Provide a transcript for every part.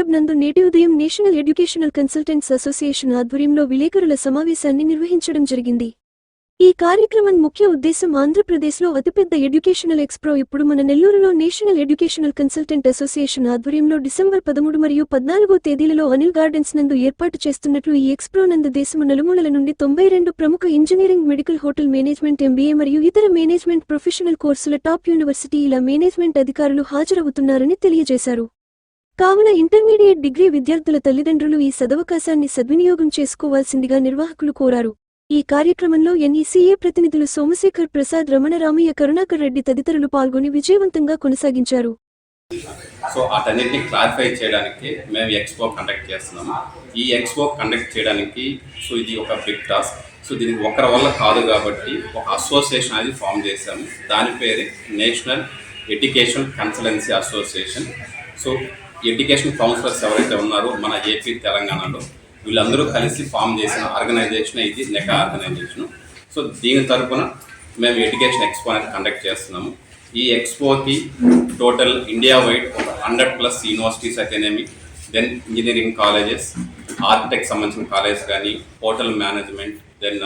Club నందు నేటి ఉదయం నేషనల్ ఎడ్యుకేషనల్ కన్సల్టెంట్స్ అసోసియేషన్ ఆధ్వర్యంలో విలేకరుల సమావేశాన్ని నిర్వహించడం జరిగింది. ఈ కార్యక్రమం ముఖ్య ఉద్దేశం ఆంధ్రప్రదేశ్లో అతిపెద్ద ఎడ్యుకేషనల్ ఎక్స్ప్రో ఇప్పుడు మన నెల్లూరులో నేషనల్ ఎడ్యుకేషనల్ కన్సల్టెంట్ అసోసియేషన్ ఆధ్వర్యంలో డిసెంబర్ పదమూడు మరియు పద్నాలుగో తేదీలలో అనిల్ గార్డెన్స్ నందు ఏర్పాటు చేస్తున్నట్లు ఈ ఎక్స్ప్రో నందు దేశము నలుమూలల నుండి తొంభై రెండు ప్రముఖ engineering medical hotel management MBA మరియు ఇతర మేనేజ్మెంట్ ప్రొఫెషనల్ కోర్సుల టాప్ యూనివర్సిటీల మేనేజ్మెంట్ అధికారులు హాజరవుతున్నారని తెలియజేశారు. కావున ఇంటర్మీడియట్ డిగ్రీ విద్యార్థుల తల్లిదండ్రులు ఈ సదవకాశాన్ని సద్వినియోగం చేసుకోవాల్సిందిగా నిర్వాహకులు కోరారు. ఈ కార్యక్రమంలో ఎన్ఈసీఏ ప్రతినిధులు సోమశేఖర్ ప్రసాద్ రమణరామయ్య కరుణాకర్ రెడ్డి తదితరులు పాల్గొని విజయవంతంగా కొనసాగించారు. సో వాటన్నిటిని క్లారిఫై చేయడానికి మేము ఎక్స్పో కండక్ట్ చేస్తున్నాము. ఈ ఎక్స్పో కండక్ట్ చేయడానికి సో ఇది ఒక బిగ్ టాస్క్. సో దీనికి ఒకరి వల్ల కాదు కాబట్టి ఒక అసోసియేషన్ అనేది ఫామ్ చేశాము. దాని పేరు national education consultancy association. So education counsellors ఎవరైతే ఉన్నారో మన ఏపీ తెలంగాణలో వీళ్ళందరూ కలిసి ఫామ్ చేసిన ఆర్గనైజేషన్ ఇది నెకా ఆర్గనైజేషన్. సో దీని తరఫున మేము ఎడ్యుకేషన్ ఎక్స్పో అనేది కండక్ట్ చేస్తున్నాము. ఈ ఎక్స్పోకి టోటల్ ఇండియా వైడ్ ఒక హండ్రెడ్ ప్లస్ యూనివర్సిటీస్ అయితేనేమి దెన్ ఇంజనీరింగ్ కాలేజెస్ ఆర్కిటెక్ సంబంధించిన కాలేజెస్ కానీ hotel management then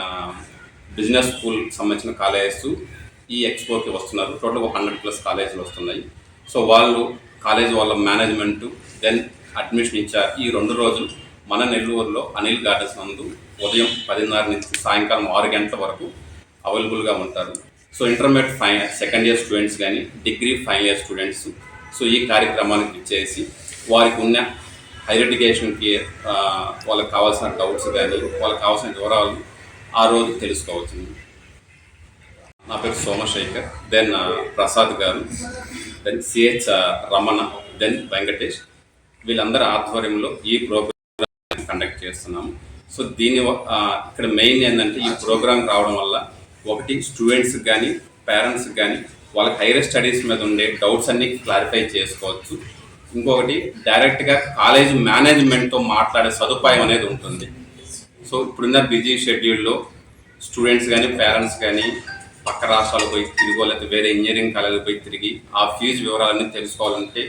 business school సంబంధించిన కాలేజెస్ ఈ ఎక్స్పోకి వస్తున్నారు. టోటల్ ఒక హండ్రెడ్ ప్లస్ కాలేజీలు వస్తున్నాయి. సో వాళ్ళు కాలేజ్ వాళ్ళ మేనేజ్మెంట్ దెన్ అడ్మిషన్ ఇచ్చారు ఈ రెండు రోజులు మన నెల్లూరులో అనిల్ గార్డెన్స్ నందు ఉదయం పదిన్నర నుంచి సాయంకాలం ఆరు గంటల వరకు అవైలబుల్గా ఉంటారు. సో ఇంటర్మీడియట్ ఫై సెకండ్ ఇయర్ స్టూడెంట్స్ కానీ degree final year students so ఈ కార్యక్రమానికి ఇచ్చేసి వారికి ఉన్న హైయర్ ఎడ్యుకేషన్కి వాళ్ళకి కావాల్సిన డౌట్స్ కానీ వాళ్ళకి కావాల్సిన వివరాలు ఆ రోజు తెలుసుకోవచ్చు. నా పేరు Somasekhar then Prasad garu. Then CH Ramana then Venkatesh వీళ్ళందరి ఆధ్వర్యంలో ఈ ప్రోగ్రామ్ కండక్ట్ చేస్తున్నాము. సో దీని ఇక్కడ మెయిన్ ఏంటంటే ఈ ప్రోగ్రామ్ రావడం వల్ల ఒకటి స్టూడెంట్స్కి కానీ పేరెంట్స్కి కానీ వాళ్ళకి హైయర్ స్టడీస్ మీద ఉండే డౌట్స్ అన్ని క్లారిఫై చేసుకోవచ్చు. ఇంకొకటి డైరెక్ట్గా కాలేజ్ మేనేజ్మెంట్తో మాట్లాడే సదుపాయం అనేది ఉంటుంది. సో ఇప్పుడున్న బిజీ షెడ్యూల్లో స్టూడెంట్స్ కానీ పేరెంట్స్ కానీ పక్క రాష్ట్రాలు పోయి తిరిగో లేకపోతే వేరే ఇంజనీరింగ్ కాలేజీలు పోయి తిరిగి ఆ ఫీజు వివరాలన్నీ తెలుసుకోవాలంటే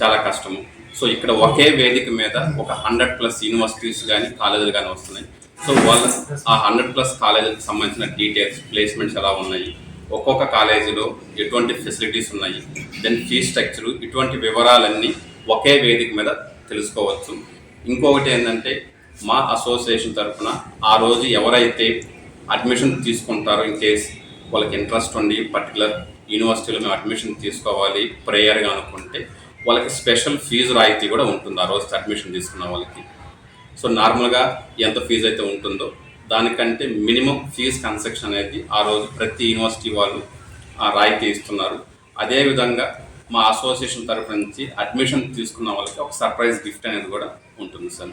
చాలా కష్టము. సో ఇక్కడ ఒకే వేదిక మీద ఒక హండ్రెడ్ ప్లస్ యూనివర్సిటీస్ కానీ కాలేజీలు కానీ వస్తున్నాయి. సో వాళ్ళ ఆ హండ్రెడ్ ప్లస్ కాలేజీకి సంబంధించిన డీటెయిల్స్ ప్లేస్మెంట్స్ ఎలా ఉన్నాయి? ఒక్కొక్క కాలేజీలో ఎటువంటి ఫెసిలిటీస్ ఉన్నాయి? దెన్ ఫీ స్ట్రక్చర్ ఇటువంటి వివరాలన్నీ ఒకే వేదిక మీద తెలుసుకోవచ్చు. ఇంకొకటి ఏంటంటే మా అసోసియేషన్ తరఫున ఆ రోజు ఎవరైతే అడ్మిషన్ తీసుకుంటారు ఇన్ కేస్ వాళ్ళకి ఇంట్రెస్ట్ ఉండి పర్టికులర్ యూనివర్సిటీలో మేము అడ్మిషన్ తీసుకోవాలి ప్రేయర్గా అనుకుంటే వాళ్ళకి స్పెషల్ ఫీజు రాయితీ కూడా ఉంటుంది ఆ రోజు అడ్మిషన్ తీసుకున్న వాళ్ళకి. సో నార్మల్గా ఎంత ఫీజు అయితే ఉంటుందో దానికంటే మినిమం ఫీజు కన్సెక్షన్ అనేది ఆ రోజు ప్రతి యూనివర్సిటీ వాళ్ళు ఆ రాయితీ ఇస్తున్నారు. అదేవిధంగా మా అసోసియేషన్ తరఫు నుంచి అడ్మిషన్ తీసుకున్న వాళ్ళకి ఒక సర్ప్రైజ్ గిఫ్ట్ అనేది కూడా ఉంటుంది సార్